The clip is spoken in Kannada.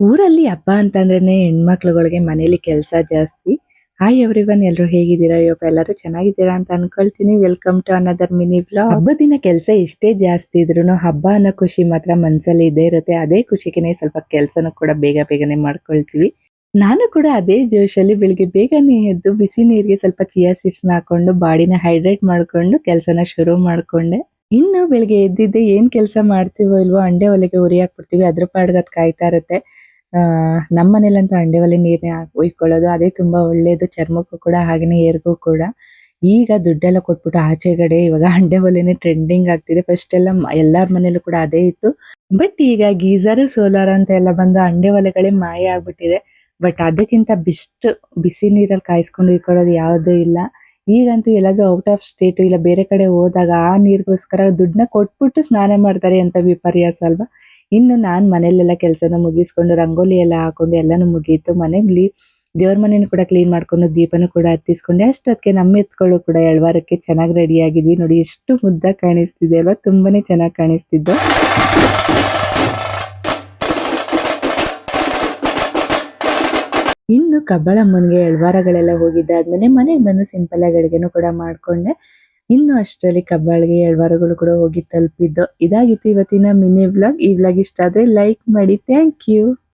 ಊರಲ್ಲಿ ಹಬ್ಬ ಅಂತಂದ್ರೇನೆ ಹೆಣ್ಮಕ್ಳುಗಳಿಗೆ ಮನೇಲಿ ಕೆಲಸ ಜಾಸ್ತಿ. ಹಾಯ್ ಎವ್ರಿವನ್ ಎಲ್ಲರೂ ಹೇಗಿದ್ದೀರಾ? ಇವಪ್ಪ ಎಲ್ಲರೂ ಚೆನ್ನಾಗಿದ್ದೀರಾ ಅಂತ ಅನ್ಕೊಳ್ತೀನಿ. Welcome to another mini blog ಹಬ್ಬ ದಿನ ಕೆಲಸ ಎಷ್ಟೇ ಜಾಸ್ತಿ ಇದ್ರು ಹಬ್ಬ ಅನ್ನೋ ಖುಷಿ ಮಾತ್ರ ಮನ್ಸಲ್ಲಿ ಇದ್ದೇ ಇರುತ್ತೆ. ಅದೇ ಖುಷಿಗೆನೆ ಸ್ವಲ್ಪ ಕೆಲಸನೂ ಕೂಡ ಬೇಗ ಬೇಗನೆ ಮಾಡ್ಕೊಳ್ತೀವಿ. ನಾನು ಕೂಡ ಅದೇ ಜೋಶಲ್ಲಿ ಬೆಳಿಗ್ಗೆ ಬೇಗನೆ ಎದ್ದು ಬಿಸಿ ನೀರಿಗೆ ಸ್ವಲ್ಪ ಚಿಯಾ ಸೀಡ್ಸ್ನ ಹಾಕೊಂಡು ಬಾಡಿನ ಹೈಡ್ರೇಟ್ ಮಾಡ್ಕೊಂಡು ಕೆಲಸನ ಶುರು ಮಾಡ್ಕೊಂಡೆ. ಇನ್ನು ಬೆಳಿಗ್ಗೆ ಎದ್ದಿದ್ದೆ ಏನ್ ಕೆಲಸ ಮಾಡ್ತೀವೋ ಇಲ್ವೋ ಅಂಡೆ ಒಲೆಗೆ ಉರಿ ಹಾಕ್ಬಿಡ್ತೀವಿ ಅದ್ರ ಪಾಡ್ಗೆ ಅದ್ ಕಾಯ್ತಾ ಇರುತ್ತೆ. ನಮ್ಮ ಮನೇಲಂತೂ ಅಂಡೆ ಒಲೆ ನೀರ್ನೇ ಉಯ್ಕೊಳ್ಳೋದು ಅದೇ ತುಂಬಾ ಒಳ್ಳೇದು, ಚರ್ಮಕ್ಕೂ ಕೂಡ ಹಾಗೇನೆ ಏರ್ಗೂ ಕೂಡ. ಈಗ ದುಡ್ಡೆಲ್ಲ ಕೊಟ್ಬಿಟ್ಟು ಆಚೆಗಡೆ ಇವಾಗ ಹಂಡೆ ಒಲೆನೇ ಟ್ರೆಂಡಿಂಗ್ ಆಗ್ತಿದೆ. ಫಸ್ಟ್ ಎಲ್ಲ ಎಲ್ಲಾರ ಮನೇಲೂ ಕೂಡ ಅದೇ ಇತ್ತು. ಬಟ್ ಈಗ ಗೀಸರ್ ಸೋಲಾರ್ ಅಂತ ಎಲ್ಲ ಬಂದು ಹಂಡೆ ಒಲೆಗಳೇ ಮಾಯ ಆಗ್ಬಿಟ್ಟಿದೆ. ಬಟ್ ಅದಕ್ಕಿಂತ ಬೆಸ್ಟ್ ಬಿಸಿ ನೀರಲ್ಲಿ ಕಾಯಿಸ್ಕೊಂಡು ಇಟ್ಕೊಳ್ಳೋದು ಯಾವುದೂ ಇಲ್ಲ. ಈಗಂತೂ ಎಲ್ಲಾದ್ರೂ ಔಟ್ ಆಫ್ ಸ್ಟೇಟ್ ಇಲ್ಲ, ಬೇರೆ ಕಡೆ ಹೋದಾಗ ಆ ನೀರಿಗೋಸ್ಕರ ದುಡ್ಡನ್ನ ಕೊಟ್ಬಿಟ್ಟು ಸ್ನಾನ ಮಾಡ್ತಾರೆ ಅಂತ ವಿಪರ್ಯಾಸ ಅಲ್ವಾ? ಇನ್ನು ನಾನು ಮನೇಲೆಲ್ಲ ಕೆಲಸನ ಮುಗಿಸ್ಕೊಂಡು ರಂಗೋಲಿ ಎಲ್ಲ ಹಾಕೊಂಡು ಎಲ್ಲಾನು ಮುಗೀತು. ಮನೆಯಲ್ಲಿ ದೇವ್ರ ಮನೇನು ಕೂಡ ಕ್ಲೀನ್ ಮಾಡ್ಕೊಂಡು ದೀಪನು ಕೂಡ ಹತ್ತಿಸ್ಕೊಂಡೆ. ಅಷ್ಟೊತ್ತಿಗೆ ನಮ್ಮ ಎತ್ಕೊಳ್ಳು ಕೂಡ ಎಳ್ವಾರಕ್ಕೆ ಚೆನ್ನಾಗಿ ರೆಡಿ ಆಗಿದ್ವಿ. ನೋಡಿ ಎಷ್ಟು ಮುದ್ದ ಕಾಣಿಸ್ತಿದೆ ಅಲ್ವಾ? ತುಂಬಾನೇ ಚೆನ್ನಾಗಿ ಕಾಣಿಸ್ತಿದ್ದು. ಇನ್ನು ಕಬ್ಬಾಳಮ್ಮನಿಗೆ ಎಳ್ವಾರಗಳೆಲ್ಲ ಹೋಗಿದ್ದಾದ್ಮೇಲೆ ಮನೆಗೆ ಬಂದು ಸಿಂಪಲ್ ಆಗಿ ಅಡುಗೆನೂ ಕೂಡ ಮಾಡ್ಕೊಂಡೆ. ಇನ್ನು ಅಷ್ಟರಲ್ಲಿ ಕಬ್ಬಾಳಿಗೆ ಎಳ್ವಾರಗಳು ಕೂಡ ಹೋಗಿ ತಲುಪಿದ್ದು. ಇದಾಗಿತ್ತು ಇವತ್ತಿನ ಮಿನಿ ವ್ಲಾಗ್ ಈ ವ್ಲಾಗ್ ಇಷ್ಟ ಆದ್ರೆ ಲೈಕ್ ಮಾಡಿ. Thank you